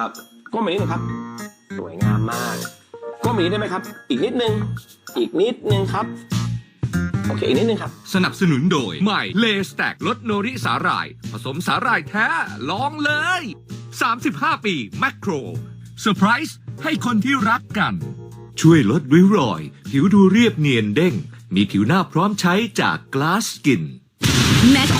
าก้มอีกนิดนึงครับ สวยงามมากก้มอีกนิดได้ไหมครับ อีกนิดนึง อีกนิดนึงครับ โอเคอีกนิดนึงครับ สนับสนุนโดย ใหม่เลสแต็กรสโนริสาหร่าย ผสมสาหร่ายแท้ ลองเลย 35 ปีแมคโครเซอร์ไพรส์ให้คนที่รักกัน ช่วยลดริ้วรอย ผิวดูเรียบเนียนเด้ง มีผิวหน้าพร้อมใช้จากกลาสกินแม็กกี้ห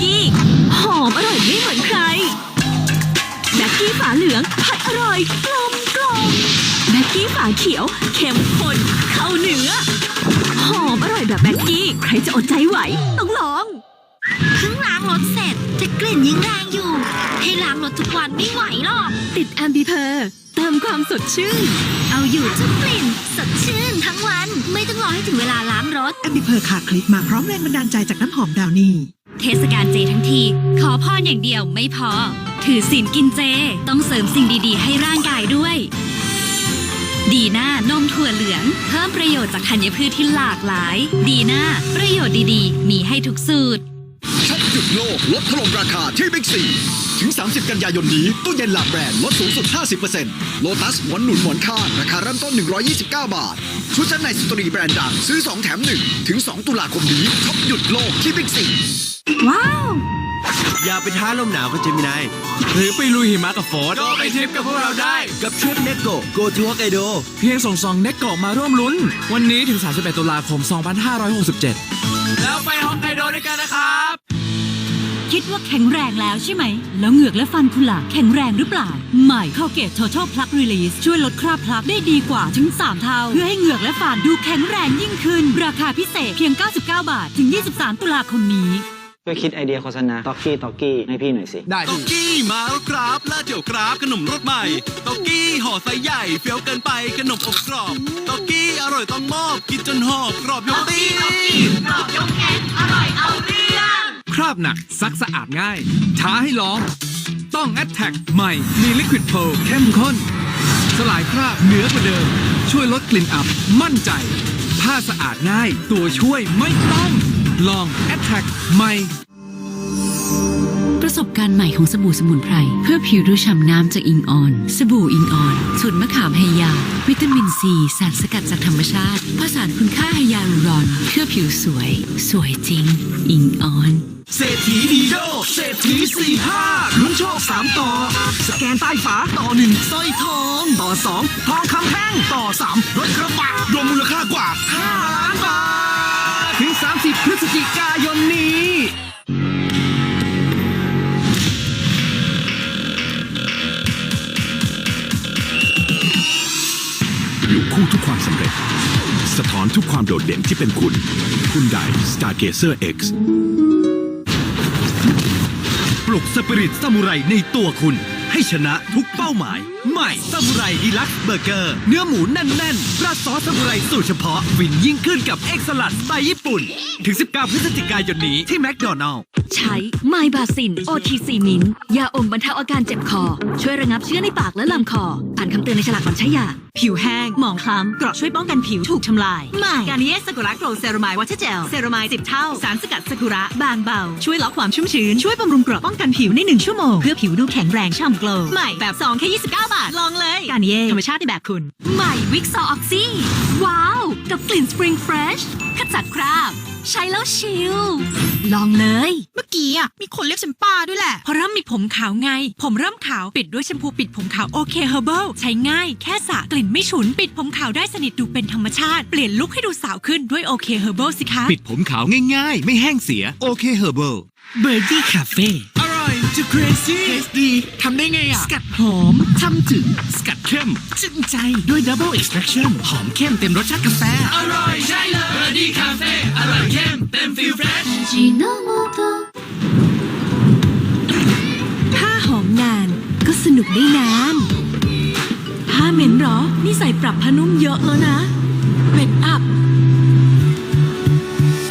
เขียว เข้มข้นเข้าเนื้อ หอมอร่อยแบบแม็กกี้ ใครจะอดใจไหว ต้องลอง เพิ่งล้างรถเสร็จแต่กลิ่นยังแรงอยู่ ให้ล้างรถทุกวันไม่ไหวหรอก ติดแอมบิเพอร์เติมความสดชื่น เอาอยู่ทุกกลิ่น สดชื่นทั้งวัน ไม่ต้องรอให้ถึงเวลาล้างรถ แอมบิเพอร์คาคลิกมาพร้อมแรงบันดาลใจจากน้ำหอมดาวนี่เทศกาลเจทั้งที ขอพรอย่างเดียวไม่พอ ถือศีลกินเจ ต้องเสริมสิ่งดีๆ ให้ร่างกายด้วย ดีน่านมถั่วเหลือง เพิ่มประโยชน์จากธัญพืชที่หลากหลาย ดีน่าประโยชน์ดีๆ มีให้ทุกสูตรช็อปหยุดโลกลดถล่มราคาที่บิ๊กซีถึง 30 กันยายนนี้ตู้เย็นหลักแบรนด์ลดสูงสุด 50%โลตัสหมอนหนุนหมอนข้างราคาเริ่มต้น 129 บาท ชุดชั้นในสตรีแบรนด์ดัง ซื้อ 2 แถม 1 ถึง 2 ตุลาคมนี้ช็อปหยุดโลกที่บิ๊กซีว้าว อยากไปท้าลมหนาวกับเจมินายหรือไปลุยหิมะกับโฟร์ก็ไปทริปกับพวกเราได้ กับทริปเนโกโกทัวร์ไกโดเพียงส่งซองเนโกมาร่วมลุ้น วันนี้ถึง 31 ตุลาคม 2567 แล้วไปฮอกไกโดด้วยกันนะครับ คิดว่าแข็งแรงแล้วใช่ไหม แล้วเหงือกและฟันคุณล่ะแข็งแรงหรือเปล่า ใหม่เข้าเกต Total Plug Release ช่วยลดคราบพลักได้ดีกว่าถึง 3 เท่า เพื่อให้เหงือกและฟันดูแข็งแรงยิ่งขึ้น ราคาพิเศษเพียง 99 บาท ถึง 23 ตุลาคมนี้ ช่วยคิดไอเดียโฆษณาต็อกกี้ต็อกกี้ให้พี่หน่อยสิ ได้ตอกกี้มาแล้วครับลาดเจียวกราบขนมรสใหม่ตอกกี้ห่อไซส์ใหญ่เฟี้ยวเกินไปขนมอบกรอบตอกกี้อร่อยต้องมอบกินจนหอบกรอบยกตีคราบหนักซักสะอาดง่ายท้าให้ลอง ต้อง a t t a c k ใหม่มี Liquid Pearl เข้มข้นสลายคราบเหนือกว่าเดิม ช่วยลดกลิ่นอับมั่นใจ ผ้าสะอาดง่ายตัวช่วยไม่ต้อง ลอง a t t a c k ใหม่ ประสบการณ์ใหม่ของสบู่สมุนไพร เพื่อผิวดูฉ่ำน้ำจากอิงออน สบู่อิงออนสูตรมะขามไฮยา วิตามินซี สารสกัดจากธรรมชาติผสานคุณค่าไฮยาลูรอน เพื่อผิวสวย สวยจริง อิงออนเศรษฐีดีโดเศรษฐีสี่ห้าลุ้นโชคสามต่อ สแกนใต้ฝาต่อหนึ่งสร้อยทอง ต่อสองทองคำแท่งต่อสามรถกระบะรวมมูลค่ากว่า5ล้านบาท สำเร็จ สะท้อนทุกความโดดเด่นที่เป็นคุณ คุณได Stargazer X ปลุกสปิริตซามูไรในตัวคุณ ให้ชนะทุกเป้าหมาย ใหม่ซามูไรดีลักเบอร์เกอร์ เนื้อหมูแน่นๆราดซอสซามูไรสูตรเฉพาะฟินยิ่งขึ้นกับเอ็กซ์สลัดสไตล์ญี่ปุ่น ถึง 19 พฤศจิกายนนี้ที่แมคโดนัลล์ ใช้ไมบาซิน OTC มินยาอมบรรเทาอาการเจ็บคอ ช่วยระงับเชื้อในปากและลำคอ อ่านคำเตือนในฉลากก่อนใช้ยา ผิวแห้ง หมองคล้ำเกราะช่วยป้องกันผิวถูกทำลาย ใหม่ การนิเยสกุระโกลเซรามายวัชเจล เซรามาย10เท่า สารสกัดซากุระ บางเบา ช่วยล็อกความชุ่มชื้น ช่วยบำรุงเกราะป้องกันผิวใน1ชั่วโมง เพื่อผิวดูแข็งแรงฉ่ำโกลว์ใหม่แบบ2แค่29 บาท ลองเลย การนิเยธรรมชาติในแบบคุณ ใหม่วิกซอออกซี่ว้าวกับก ลิ่นสปริงเฟรชขจัดคราบ ใช้แล้วชิล ลองเลย เมื่อกี้อะมีคนเรียกฉันป้าด้วยแหละพอเริ่มมีผมขาวไง ผมเริ่มขาวปิดด้วยแชมพูปิดผมขาวโอเคเฮอร์เบิลใช้ง่ายแค่สระกลิ่นไม่ฉุน ปิดผมขาวได้สนิทดูเป็นธรรมชาติ เปลี่ยนลุคให้ดูสาวขึ้นด้วยโอเคเฮอร์เบิลสิคะ ปิดผมขาวง่ายๆ ไม่แห้งเสียโอเคเฮอร์เบิลเบอร์ดี้คาเฟ่อ ร่อยจะ crazy เทสดีทำได้ไงอะ สกัดหอมทำถึง สกัดเข้มจึ้งใจด้วย double extraction หอมเข้มเต็มรสชาติกาแฟ อร่อยใช่เลยเบอร์ดี้คาเฟ่อร่อยเข้มเต็มฟิลเฟรชถ้าหอมนานก็สนุกได้นานถ้าเหม็นเหรอ นี่ใส่ปรับพนุ่มเยอะแล้วนะเม็ดอัพ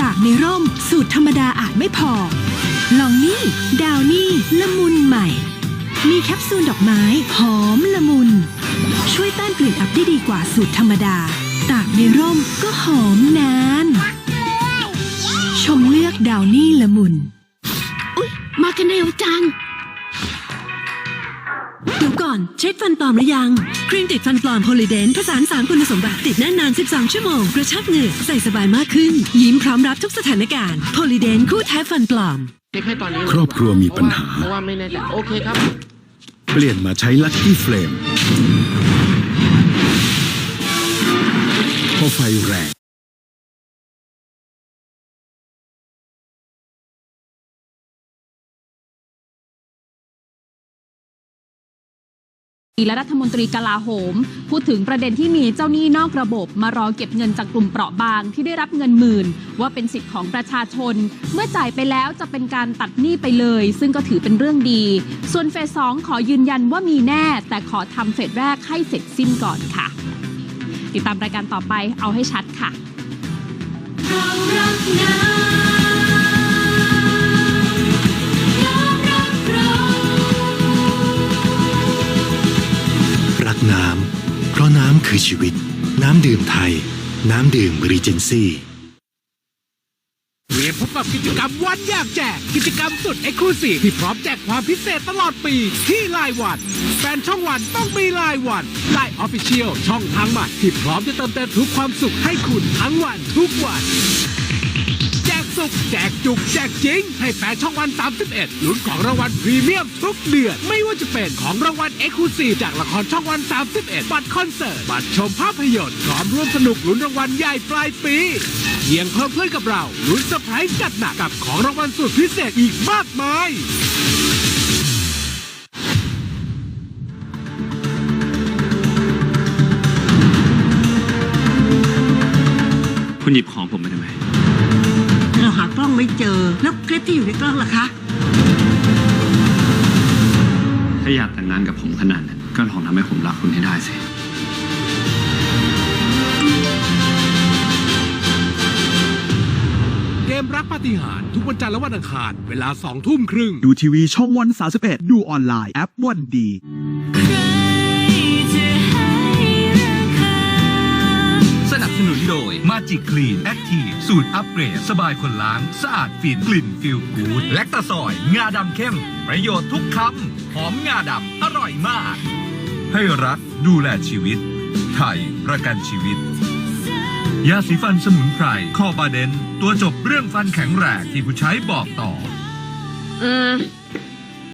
ตากในร่มสูตรธรรมดาอาจไม่พอ ลองนี่ ดาวนี่ละมุนใหม่ มีแคปซูลดอกไม้ หอมละมุน ช่วยต้านกลิ่นอับได้ดีกว่าสูตรธรรมดา ตากในร่มก็หอมนาน ชมเลือกดาวนี่ละมุน อุ๊ย มากันเร็วจัง เดี๋ยวก่อนก่อน เช็คฟันปลอมหรือยัง ครีมติดฟันปลอมโพลิเดนผสานสามคุณสมบัติติดแน่นนาน 12 ชั่วโมง กระชับเหงือกใส่สบายมากขึ้น ยิ้มพร้อมรับทุกสถานการณ์โพลิเดนคู่แท้ฟันปลอม ครอบครัวมีปัญหา เพราะว่าไม่แน่ใจโอเคครับ เปลี่ยนมาใช้ลั c กี้เฟลมพอไฟแรง และรัฐมนตรีกลาโหม พูดถึงประเด็นที่มีเจ้าหนี้นอกระบบ มารอเก็บเงินจากกลุ่มเปราะบางที่ได้รับเงินหมื่น ว่าเป็นสิทธิ์ของประชาชน เมื่อจ่ายไปแล้วจะเป็นการตัดหนี้ไปเลย ซึ่งก็ถือเป็นเรื่องดี ส่วนเฟสสองขอยืนยันว่ามีแน่ แต่ขอทำเฟสแรกให้เสร็จสิ้นก่อนค่ะ ติดตามรายการต่อไปเอาให้ชัดค่ะ น้ำ เพราะน้ำคือชีวิต น้ำดื่มไทย น้ำดื่มรีเจนซี่เตรียมพบกับกิจกรรมวันอยากแจก กิจกรรมสุดเอ็กซ์คลูซีฟที่พร้อมแจกความพิเศษตลอดปีที่ไลน์วัน แฟนช่องวันต้องมีไลน์วันไลน์ออฟฟิเชียลช่องทางใหม่ที่พร้อมจะเติมเต็มทุกความสุขให้คุณทั้งวันทุกวัน สุข แจกจุกแจกจริง ให้แฟนช่องวัน 31ลุ้นของรางวัลพรีเมียมทุกเดือน ไม่ว่าจะเป็นของรางวัลเอ็กซ์คลูซีฟจากละครช่องวัน 31 บัตรคอนเสิร์ต บัตรชมภาพยนตร์พร้อมร่วมสนุกลุ้นรางวัลใหญ่ปลายปีเพียงเพิ่มเพื่อนกับเราลุ้นเซอร์ไพรส์จัดหนักกับของรางวัลสุดพิเศษอีกมากมายคุณหยิบของผมไปทำไม ไม่เจอ แล้วคลิปที่อยู่ในกล้องล่ะคะถ้าอยากแต่งงานกับผมขนาดนั้นก็ลองทำให้ผมรักคุณให้ได้สิเกมรักปาฏิหาริย์ทุกวันจันทร์และวันอังคาร เวลาสองทุ่มครึ่ง ดูทีวีช่องวัน 31 ดูออนไลน์แอปวันดี สนุนโดย Magic Clean Active สูตรอัปเกรด สบายคนล้าง สะอาดฝิ่นกลิ่นฟิลกูดแลคตาซอย งาดำเข้ม ประโยชน์ทุกคำหอมงาดำอร่อยมาก ให้รักดูแลชีวิต ไทยประกันชีวิต ยาสีฟันสมุนไพรคอบาเดน ตัวจบเรื่องฟันแข็งแรงที่ผู้ใช้บอกต่อ อืม